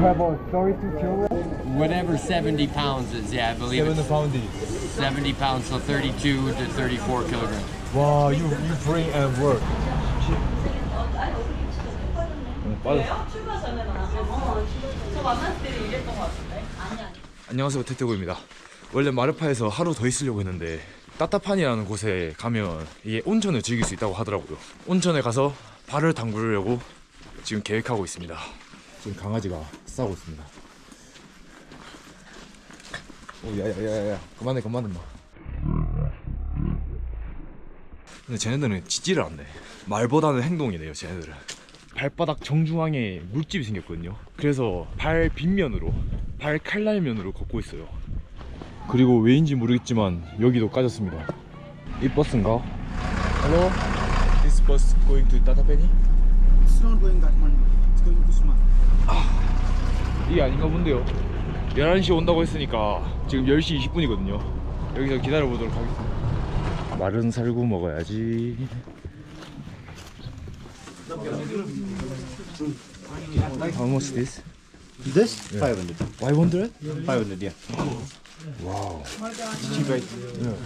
have a 32 kilogram? Whatever 70 pounds is, yeah, I believe Seven it's pounds. 70 pounds, so 32 to 34 kilograms. Wow, you you bring and work. 안녕하세요 태태고입니다 원래 마르파에서 하루 더 있으려고 했는데 따따판이라는 곳에 가면 이게 온천을 즐길 수 있다고 하더라고요 온천에 가서 발을 담그려고 지금 계획하고 있습니다 지금 강아지가 싸고 있습니다. 오 야야야야 그만해 그만해. 마 근데 쟤네들은 짖지를 않네. 말보다는 행동이네요 쟤네들은. 발바닥 정중앙에 물집이 생겼거든요. 그래서 발 빗면으로 발 칼날면으로 걷고 있어요. 그리고 왜인지 모르겠지만 여기도 까졌습니다. 이 버스인가? Hello? This bus going to Tatapeni? It's not going Kathmandu. It's going to 이게 아닌가 본데요 11시 온다고 했으니까 지금 10시 20분이거든요 여기서 기다려 보도록 하겠습니다 마른 살구 먹어야지 How much this? This? 500. 500? 500, yeah. 와우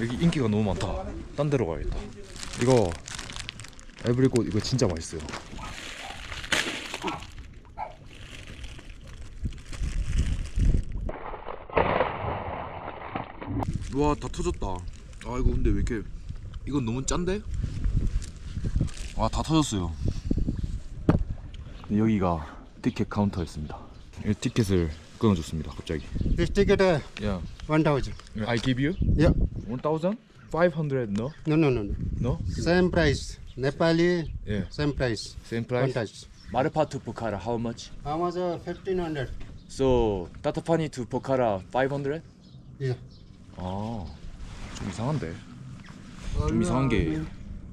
여기 인기가 너무 많다 딴 데로 가야겠다 이거 에브리꽃 이거 진짜 맛있어요 와 다 터졌다 아 이거 근데 왜 이렇게 이건 너무 짠데? 아 다 터졌어요 여기가 티켓 카운터였습니다 이 티켓을 끊어줬습니다 갑자기 This ticket, uh, 야 1000. I give you Yeah. 1,500 no? No, no, no, no. No? Same price. Nepali, Yeah. same price. Same One price? Marupa to Pokhara how much? How much? Uh, 1500. So Tatapani to Pokhara 500? Yeah. 아, 좀 이상한데. 좀 이상한 게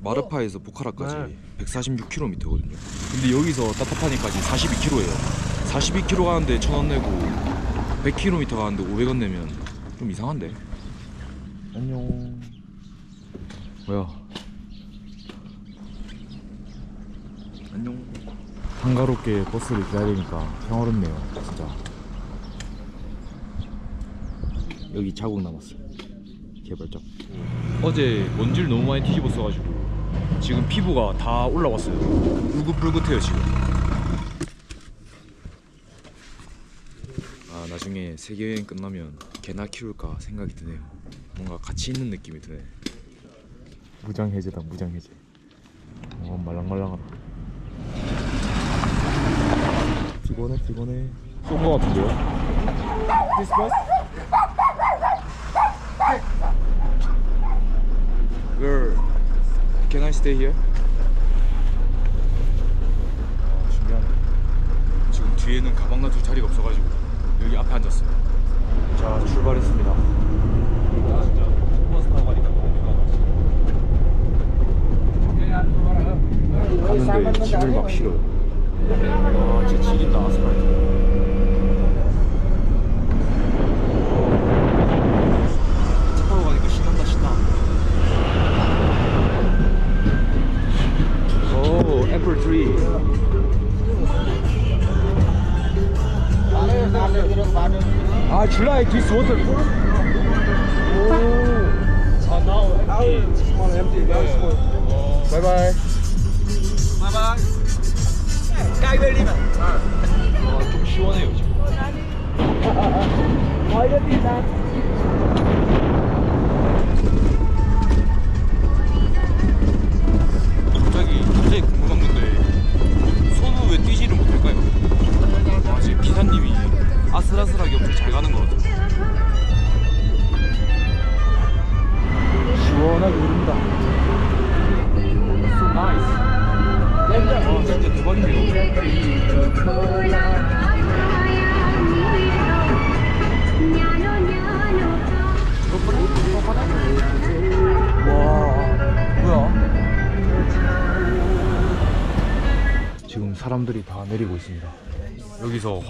마르파에서 포카라까지 146km거든요. 근데 여기서 따타파니까지 42km예요. 42km 가는데 1,000원 내고 100km 가는데 500원 내면 좀 이상한데. 안녕. 뭐야? 안녕. 한가롭게 버스를 기다리니까 평화롭네요, 진짜. 여기 자국 남았어. 개발적. 어제 먼지를 너무 많이 뒤집었어가지고 지금 피부가 다 올라왔어요. 울긋불긋해요 지금. 아 나중에 세계 여행 끝나면 개나 키울까 생각이 드네요. 뭔가 가치 있는 느낌이 드네. 무장 해제다 무장 해제. 어 말랑말랑하다. 피곤해 피곤해. 쏜거 같은데요? Bus? Where can I stay here? 아, 신기하네. 지금 뒤에는 가방 놔둘 자리가 없어가지고 여기 앞에 앉았어요. 자, 출발했습니다. 진짜 버스 타고 가니까 너무. 가는데 짐을 막 실어요. 와, 진짜 지린다 아스팔트. 아, 줄라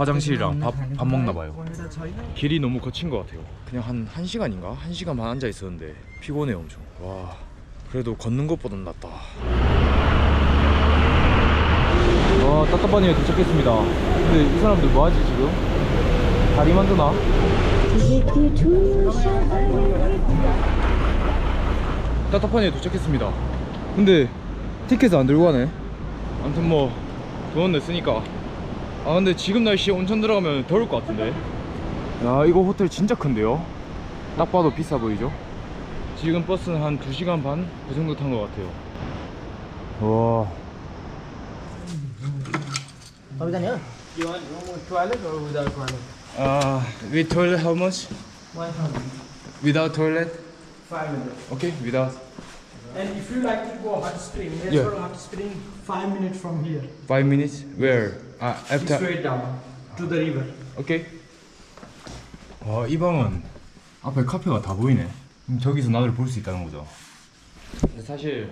화장실이랑 밥, 밥 먹나 봐요. 길이 너무 거친 것 같아요. 그냥 한 1시간인가? 1시간 반 앉아 있었는데 피곤해요, 엄청. 와, 그래도 걷는 것보단 낫다. 와, 따따바니에 도착했습니다. 근데 이 사람들 뭐하지 지금? 다리 만 드나? 따따바니에 도착했습니다. 근데 티켓을 안 들고 가네. 아무튼 뭐 돈 냈으니까. 아 근데 지금 날씨에 온천 들어가면 더울 것 같은데. 야 이거 호텔 진짜 큰데요? 딱 봐도 비싸 보이죠? 지금 버스는 한 2시간 반? 그 정도 탄 것 같아요. 와. You want toilet or without toilet? Uh, with toilet how much? 100. Without toilet? Five minutes. Okay, without. And if you like to go hot spring, Yeah. natural hot spring, five minutes from here. Five minutes? Where? Uh, after. Straight down to the river. 오케이. 와, 이 방은 앞에 카페가 다 보이네. 그럼 저기서 나를 볼 수 있다는 거죠. 근데 사실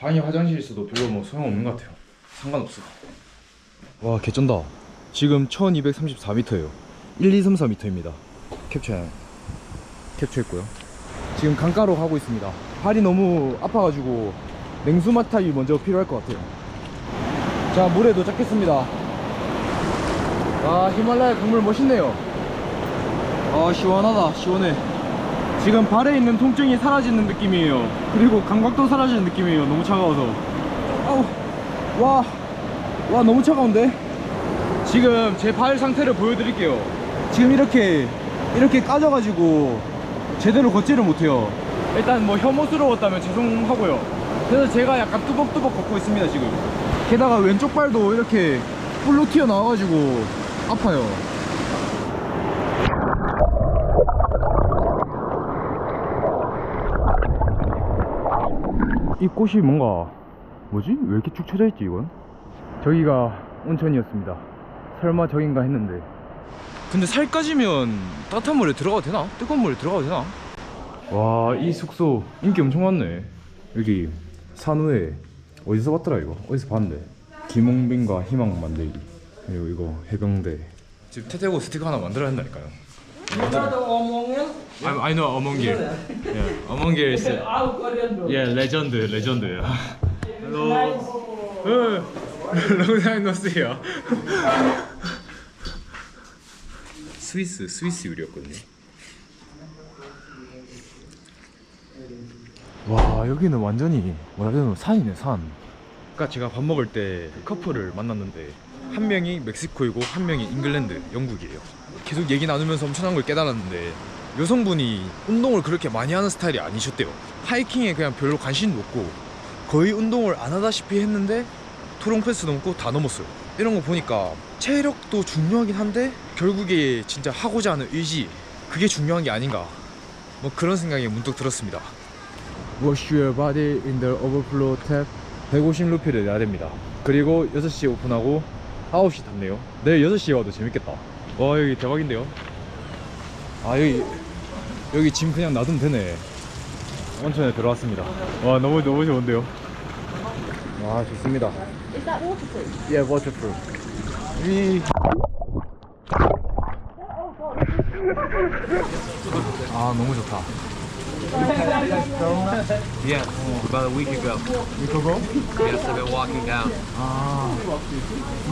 방이 화장실 있어도 별로 뭐 소용없는 것 같아요. 상관없어. 와, 개쩐다. 지금 1234m예요. 1, 2, 3, 4m입니다. 캡처 캡처했고요. 지금 강가로 가고 있습니다. 발이 너무 아파가지고 냉수 마타이 먼저 필요할 것 같아요. 자, 물에 도착했습니다. 아 히말라야 강물 멋있네요. 아 시원하다 시원해. 지금 발에 있는 통증이 사라지는 느낌이에요. 그리고 감각도 사라지는 느낌이에요. 너무 차가워서. 아우 와, 와 너무 차가운데? 지금 제 발 상태를 보여드릴게요. 지금 이렇게 이렇게 까져가지고 제대로 걷지를 못해요. 일단 뭐 혐오스러웠다면 죄송하고요. 그래서 제가 약간 뚜벅뚜벅 걷고 있습니다 지금. 게다가 왼쪽 발도 이렇게 뿔로 튀어나와가지고 아파요 이 꽃이 뭔가 뭐지? 왜 이렇게 축 처져 있지 이건? 저기가 온천이었습니다 설마 저긴가 했는데 근데 살 까지면 따뜻한 물에 들어가도 되나? 뜨거운 물에 들어가도 되나? 와 이 숙소 인기 엄청 많네 여기 산후에 어디서 봤더라 이거? 어디서 봤는데 김홍빈과 희망 만들기 그리고 이거 해병대 지금 태태고 스티커 하나 만들어야 한다니까요 You know the Omongil? I, I know 어몽길 yeah, 어몽길 is yeah legend legend hello long time no see요 스위스 스위스 요리였거든요 와 여기는 완전히 뭐라 해야 되나 산이네 산 아까 제가 밥 먹을 때 커플을 만났는데 한 명이 멕시코이고 한 명이 잉글랜드 영국이에요. 계속 얘기 나누면서 엄청난 걸 깨달았는데 여성분이 운동을 그렇게 많이 하는 스타일이 아니셨대요. 하이킹에 그냥 별로 관심도 없고 거의 운동을 안 하다시피 했는데 토론 패스 넘고 다 넘었어요. 이런 거 보니까 체력도 중요하긴 한데 결국에 진짜 하고자 하는 의지 그게 중요한 게 아닌가. 뭐 그런 생각이 문득 들었습니다. Wash your body in the overflow tap. 150 루피를 내야 됩니다. 그리고 6시에 오픈하고 9시 닫네요. 내일 6시에 와도 재밌겠다. 와 여기 대박인데요? 아 여기 여기 짐 그냥 놔두면 되네. 온천에 들어왔습니다. 와 너무 너무 좋은데요? 와 좋습니다. Is that waterproof? 예 워터프루 이... 아 너무 좋다 Yeah, about a week ago. You go go? Yes, I've been walking down. 아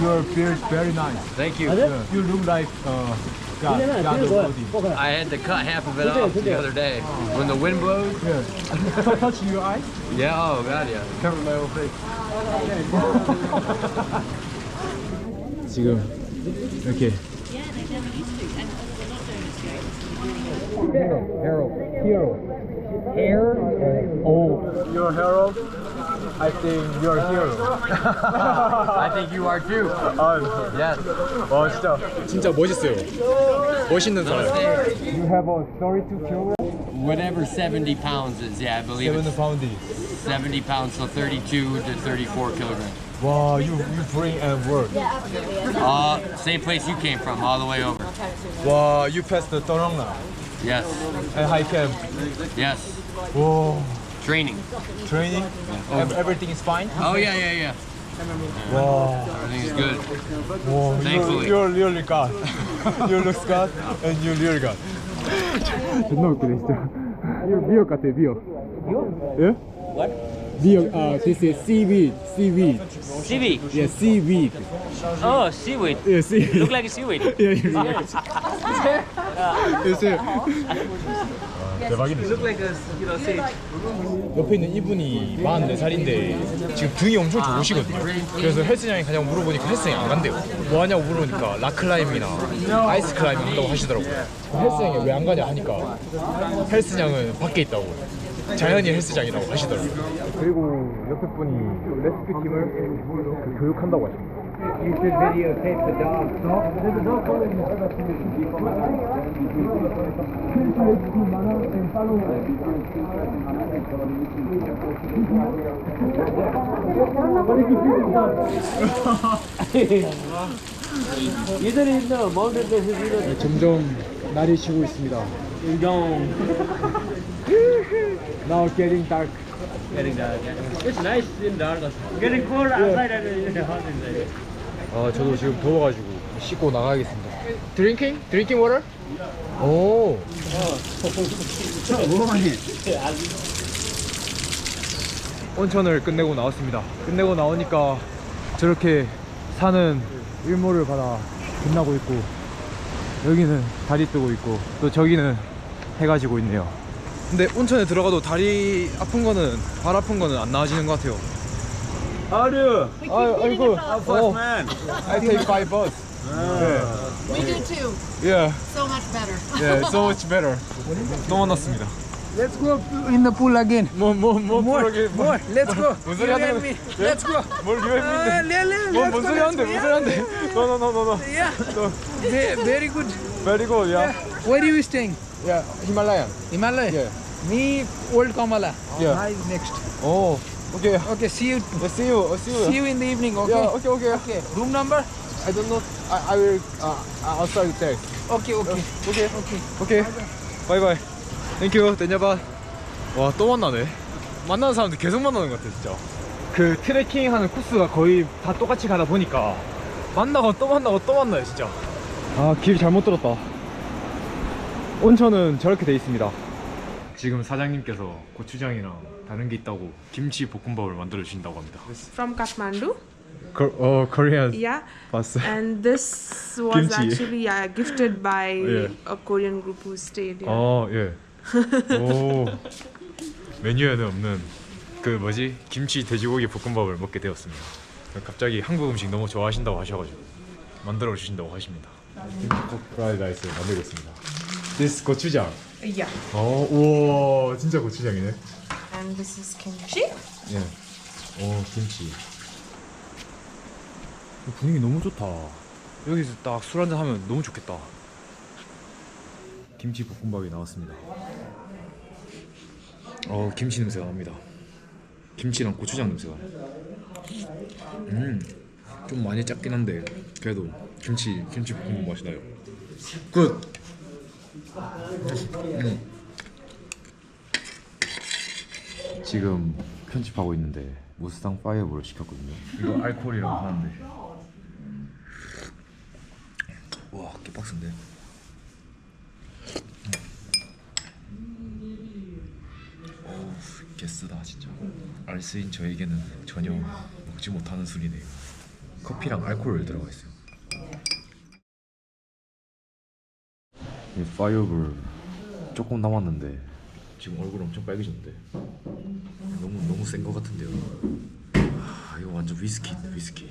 Your beard very nice Thank you. You look like uh God, God of body. I had to cut half of it off the other day. When the wind blows? Yeah. touch your eyes? Yeah, oh god, yeah. Cover my whole face. 지금 이렇게 Hero, hero, hair. Oh, you're a hero. I think you're a hero. I think you are too. 아, Yes. 와 진짜 진짜 멋있어요. 멋있는 사람. You have a 32 kg. Whatever 70 pounds is, yeah, I believe 7 it's pound. 70 pounds, so 32 to 34 kilograms. 와, you you bring and work. Uh, same place you came from, all the way over. 와, you passed the Torongna Yes, and high camp. yes. 와, Training. training. Ev- Everything is fine. Oh yeah, yeah, yeah. 와, Everything's good. 와, Thankfully. you're, you're really God. you look God and you really God. 존나 웃기네 진짜. 이거 미역 같아 미역. 미역? 예? What? 미역. 아, this is seaweed. Seaweed. Seaweed. Yeah, seaweed. Oh, seaweed. Yeah, seaweed. Look like a seaweed. Yeah, you're right. Yes, sir. 대박이네. 옆에 있는 이분이 44살인데 지금 등이 엄청 좋으시거든요. 그래서 헬스장에 가냐고 물어보니까 헬스장에 안 간대요. 뭐 하냐고 물어보니까 락클라임이나 아이스 클라임 한다고 하시더라고요. 헬스장에 왜 안 가냐 하니까 헬스장은 밖에 있다고. 자연이 헬스장이라고 하시더라고요. 그리고 옆에 분이 레스큐 팀을 그 교육한다고 하십니다. You should videotape the dog. There's a dog calling Either in the mountain places, either 점점 날이 지고 있습니다. down. Now getting dark. Getting dark. It's nice in dark. Getting cold outside and hot inside. 아 저도 지금 더워가지고 씻고 나가야겠습니다. Drinking? Drinking water? 오. 온천을 끝내고 나왔습니다. 끝내고 나오니까 저렇게 산은 일몰을 받아 빛나고 있고 여기는 달이 뜨고 있고 또 저기는 해가 지고 있네요. 근데 온천에 들어가도 다리 아픈 거는 발 아픈 거는 안 나아지는 것 같아요. How do you? 아, 아이고. 어, man. I take five bus. We do too. Yeah, So much better. yeah, so much better. 또 만났습니다. Let's go in the pool again. 뭐, 뭐, 뭐, More, 뭐, more. Let's go. 뭔 소리 You 하는 and 거야? me. Let's go. 뭘 Uh, 유해민데? le- le- 뭐, let's 뭔 go, 소리 let's 하는데? go. 뭔 소리 하는데? No, no, no, no, no. Yeah. No. Ve- Very good. Very good, yeah. Where are you staying? Yeah, Himalayan. Himalaya. Yeah. Me, Old Kamala. Yeah. I next. Oh, okay. Okay. See you. Yeah, see you. uh, See you. See you in the evening. Okay. Yeah, okay, okay. Okay. Room number? I don't know. I, I will. Uh, outside text. Okay. Okay. Okay, okay, okay. Bye bye. Thank you. 땡냐바. 와, 또 만나네. 만나는 사람들 계속 만나는 것 같아, 진짜. 그 트레킹 하는 코스가 거의 다 똑같이 가다 보니까 만나고 또 만나고 또 만나요, 진짜. 아, 길 잘못 들었다. 온천은 저렇게 돼 있습니다. 지금 사장님께서 고추장이랑 다른 게 있다고 김치 볶음밥을 만들어 주신다고 합니다. from Kathmandu. 거, 어, 코리안 Yeah, 봤어. and this was Kimchi. actually yeah, gifted by Yeah. a Korean group who stayed here. 아, 예. 오. 메뉴에는 없는 그 뭐지? 김치 돼지고기 볶음밥을 먹게 되었습니다. 갑자기 한국 음식 너무 좋아하신다고 하셔가지고 만들어 주신다고 하십니다. 김치 프라이드 라이스 만들고 있습니다. This 고추장. Yeah, 어, 우와, 진짜 고추장이네. And this is kimchi. 예. 오, 김치. 분위기 너무 좋다. 여기서 딱 술 한잔 하면 너무 좋겠다. 김치 볶음밥이 나왔습니다. 어, 김치 냄새가 납니다. 김치랑 고추장 냄새가. 음, 좀 많이 짭긴 한데 그래도 김치 김치 볶음밥 맛이 나요. 굿. 음. 지금 편집하고 있는데 무스탕 파이어볼을 시켰거든요. 이거 알코올이라고 하는데. 와, 개빡센데. 어우, 개쓰다 진짜. 알스인 저에게는 전혀 먹지 못하는 술이네요. 커피랑 알코올 들어가 있어요. 이 파이어볼 조금 남았는데 지금 얼굴 엄청 빨개졌는데 너무 너무 센 것 같은데요. 아, 이거 완전 위스키 위스키.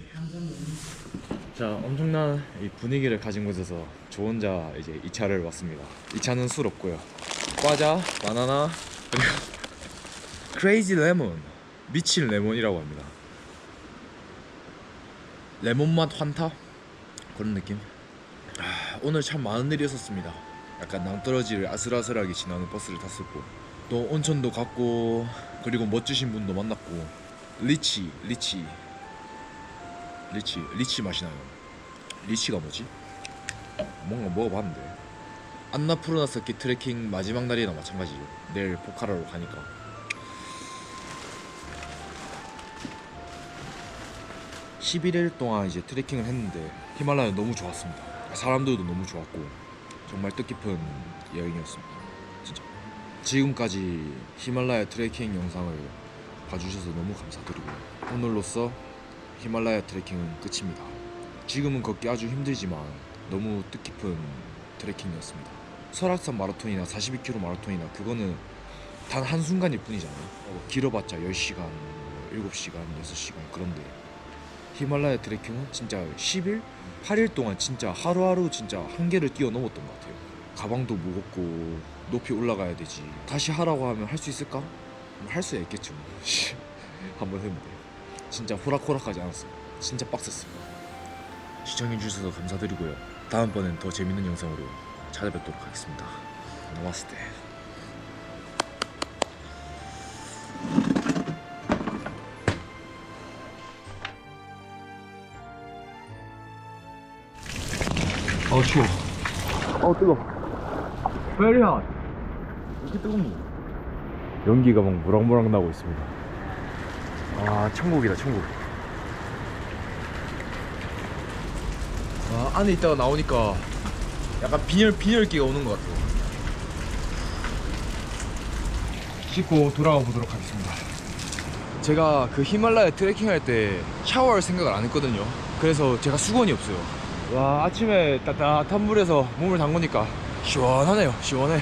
자 엄청난 이 분위기를 가진 곳에서 저 혼자 이제 이 차를 왔습니다. 이 차는 술 없고요. 과자, 바나나 그리고 크레이지 레몬 미친 레몬이라고 합니다. 레몬 맛 환타 그런 느낌. 아, 오늘 참 많은 일이 있었습니다. 약간 낭떠러지를 아슬아슬하게 지나는 버스를 탔었고 또 온천도 갔고 그리고 멋지신 분도 만났고 리치 리치 리치 리치 맛이 나요. 리치가 뭐지? 뭔가 먹어봤는데 안나푸르나 스키 트레킹 마지막 날이나 마찬가지죠. 내일 포카라로 가니까. (11일) 동안 이제 트레킹을 했는데 히말라야 너무 좋았습니다 사람들도 너무 좋았고 정말 뜻깊은 여행이었습니다 지금까지 히말라야 트레킹 영상을 봐주셔서 너무 감사드리고 오늘로써 히말라야 트레킹은 끝입니다. 지금은 걷기 아주 힘들지만 너무 뜻깊은 트레킹이었습니다. 설악산 마라톤이나 42km 마라톤이나 그거는 단 한순간일 뿐이잖아요. 어, 길어봤자 10시간, 7시간, 6시간 그런데 히말라야 트레킹은 진짜 10일? 8일 동안 진짜 하루하루 진짜 한계를 뛰어넘었던 것 같아요. 가방도 무겁고 높이 올라가야 되지. 다시 하라고 하면 할 수 있을까? 할 수 있겠죠. 한번 했는데 진짜 호락호락하지 않았어요. 진짜 빡셌습니다. 시청해주셔서 감사드리고요. 다음번엔 더 재밌는 영상으로 찾아뵙도록 하겠습니다. 나마스테. 어 추워. 어 뜨거. Very hot. 이렇게 뜨겁니? 연기가 막 무럭무럭 나고 있습니다. 아 천국이다 천국. 와 안에 있다가 나오니까 약간 빈혈 빈혈기가 오는 것 같아요. 씻고 돌아가 보도록 하겠습니다. 제가 그 히말라야 트레킹 할 때 샤워할 생각을 안 했거든요. 그래서 제가 수건이 없어요. 와 아침에 따뜻한 물에서 몸을 담그니까 시원하네요. 시원해.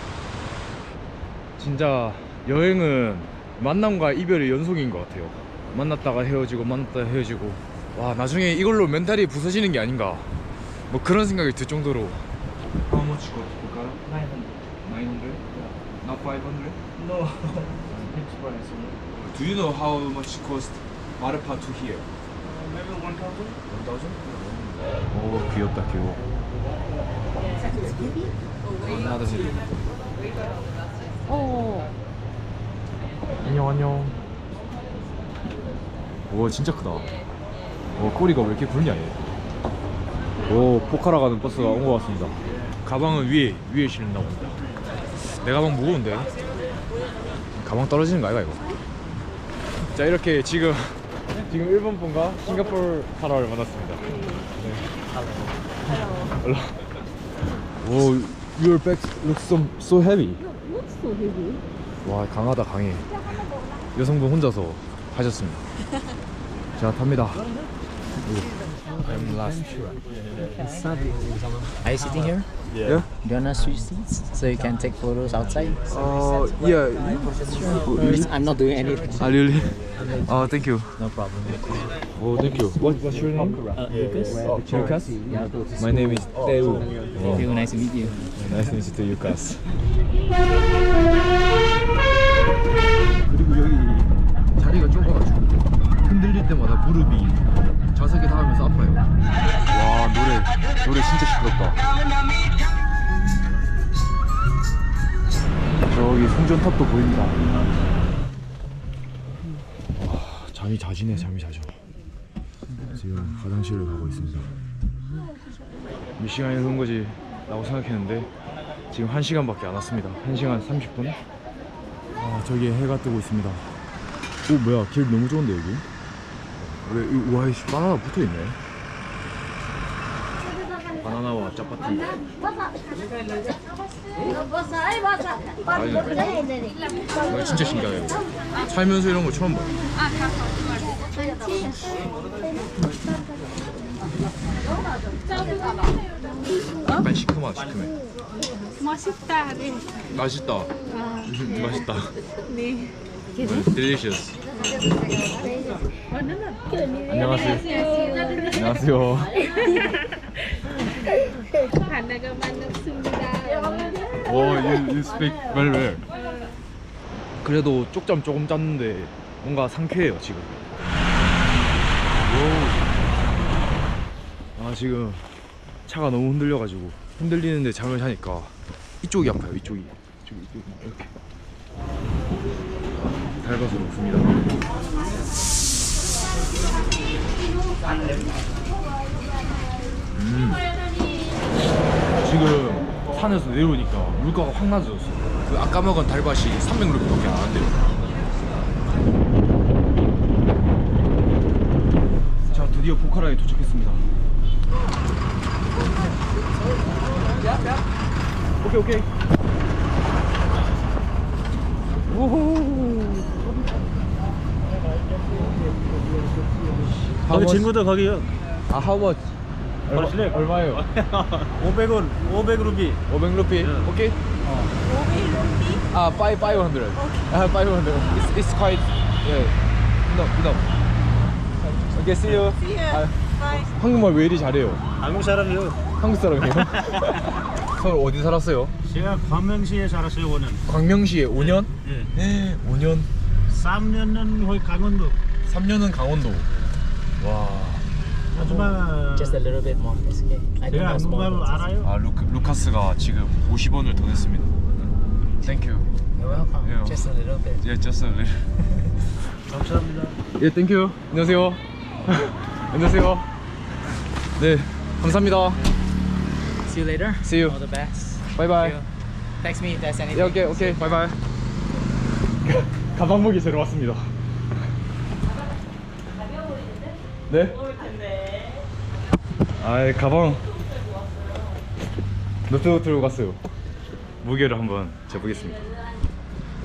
진짜 여행은 만남과 이별의 연속인 것 같아요. 만났다가 헤어지고 만났다가 헤어지고 와 나중에 이걸로 멘탈이 부서지는 게 아닌가 뭐 그런 생각이 들 정도로 How much cost 볼까요? 900 900? Not 500? No. It's price. Do you know how much cost 마르파 to here? Maybe 1,000? 1000? 오 귀엽다 귀여워 나도 지 안녕 안녕. 오 진짜 크다. 오 꼬리가 왜 이렇게 굵냐 얘오 포카라 가는 버스가 온 것 같습니다. 가방은 위에 위에 실린다 봅니다. 내 가방 무거운데? 가방 떨어지는 거 아이가 이거? 자 이렇게 지금 지금 일본 분과 싱가포르 사람을 만났습니다. 네. Hello. 오, your bags look so so heavy. 와 강하다 강해. 여성분 혼자서 하셨습니다. 자 탑니다. I'm last. Are you sitting here? Yeah. Do you wanna switch seats so you can take photos outside? Uh, yeah. I'm not doing anything. Ah, really? Oh, thank you. No problem. Oh, thank you. What, what's your name? Uh, Lucas? Lucas. Yeah. My name is Teo. Thank you. Nice to meet you. Nice to meet you, Lucas. 그리고 여기 자리가 좁아가지고 흔들릴 때마다 무릎이 노래 진짜 시끄럽다. 저기 송전탑도 보입니다. 와, 잠이 자지네 잠이 자죠. 지금 화장실을 가고 있습니다. 몇 시간이 흐른 거지 라고 생각했는데 지금 1시간밖에 안 왔습니다 1시간 30분 아 저기 해가 뜨고 있습니다 오 뭐야 길 너무 좋은데 여기 왜 이- 이 바나나 붙어있네 바나나와 짜파티 와, 진짜 이거 살면서 이런 거 처음 봐 약간 시큼하다 시큼해 맛있다. 네. 맛있다. 맛있다. 네. delicious. 안녕하세요. 안녕하세요. 하나가 만났습니다. 오, you, you speak very well. 그래도 쪽잠 조금 잤는데 뭔가 상쾌해요 지금. 오. 아 지금 차가 너무 흔들려가지고 흔들리는데 잠을 자니까 이쪽이 아파요 이쪽이. 이쪽이 이쪽이 이렇게. 닮아서 높습니다. 음. 지금 산에서 내려오니까 물가가 확 낮아졌어요. 그 아까 먹은 달밭이 300루피밖에 안 한대요. 자, 드디어 포카라에 도착했습니다. 오케이, 오케이. 오호. 거기 친구들 거기요. 아 much? 얼마? 얼마예요? 500원, 500루비. 500루피? 오케이? 아, 5, 500. 아, 500. It's, it's quite, yeah. No, no. Okay, see you. See you. 아, 한국말 왜 이리 잘해요? 한국 사람이요. 한국 사람이에요? 서울 어디 살았어요? 제가 광명시에 살았어요, 5년. 광명시에 5년? 예. 5년? 3년은 거기 강원도. 3년은 강원도. 와. 하지만 Just a little bit more. It's okay. I 제가 think that's more. 한국말 알아요. 아, 루크, 루카스가 지금 50원을 더 냈습니다. Thank you. You're welcome. Yeah. Just a little bit. Yeah, just a little. 감사합니다. 예, 땡큐. 안녕하세요. 안녕하세요. 네, 감사합니다. See you later. See you. All the best. 바이바이. Text me if there's anything. 예, 오케이, 오케이. 바이 바이. 가방 보기 새로 왔습니다. 네? 아, 가방 몇도 들고 갔어요? 무게를 한번 재보겠습니다.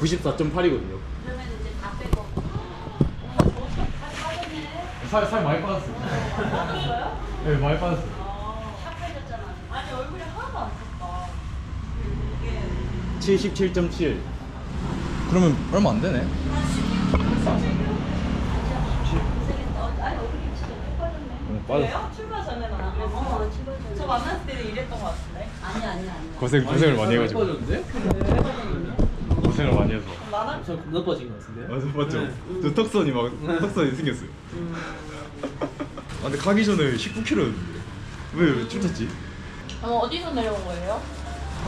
94.8이거든요. 살, 살 많이 빠졌어요. 네, 많이 빠졌어요. 아니 얼굴이 하나도 안 컸다. 77.7 그러면 얼마 안 되네 왜요? 출발 안 그랬어? 어, 출발 전에. 저 만났을 때는 이랬던 것 같은데. 아니 아니 아니. 고생, 고생을 많이 해가지고 고생을 많이 해서 나는 저 겁나 빠진 것 같은데요? 맞아 맞죠 저 턱선이 막 턱선이 생겼어요 아 근데 가기 전에 19kg였는데 왜, 왜 춤췄지? 어, 어디서 내려온 거예요?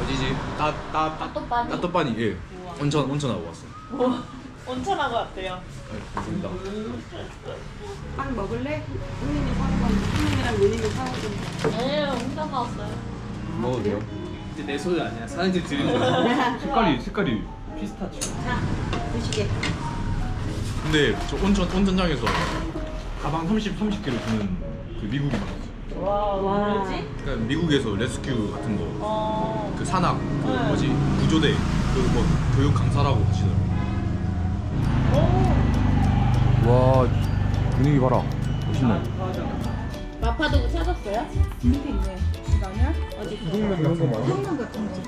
어디지? 따따 따또빠니? 따또빠니 예 온천 온천 하고 왔어 뭐 온천하고 왔대요. 네, 감사합니다 빵 먹을래? 형님이 사온 건 형님이랑 누님이 사온 건 네, 혼자 나왔어요. 먹어도 돼요? 이제 내 소유 아니야. 사장님 드리는 거. 색깔이 색깔이 피스타치오. 드시게. 근데 저 온천 온천장에서 가방 30 30kg 주는 그 미국이 많았어요. 와, 뭐지? 그러니까 미국에서 레스큐 같은 거, 어, 그 산악, 그 뭐지 구조대, 그 뭐 교육 강사라고 하시더라고. 와 분위기 봐라, 멋있네. 마파두부 찾았어요? 밑에 있네. 어디 거 많아. 형만 같은 거.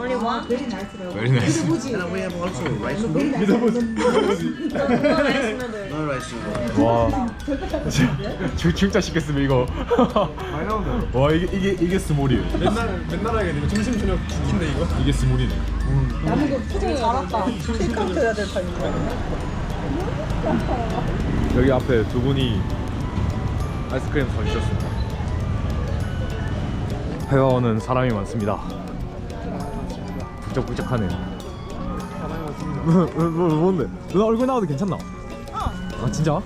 Only one? 베리 나이스라고. Very nice. 보지. We have also rice 베리 나이스. 그거 말씀을 no rice noodle. 와, 진- 진짜 시켰으면 이거. 많이 나온다. 와 이게 이게 이게 스몰이에요. 맨날 맨날 하게 되면 점심 저녁 시킨데 이거? 이게 스몰이네. 남은 거 표정이 잘한다. 테이크아웃 해야 될 판인데. 여기 앞에 두 분이 아이스크림 사주셨습니다. 회화원은 사람이 많습니다. 북적북적하네. 뭐, 뭐, 뭔데? 누나 얼굴 나와도 괜찮나? 아 진짜?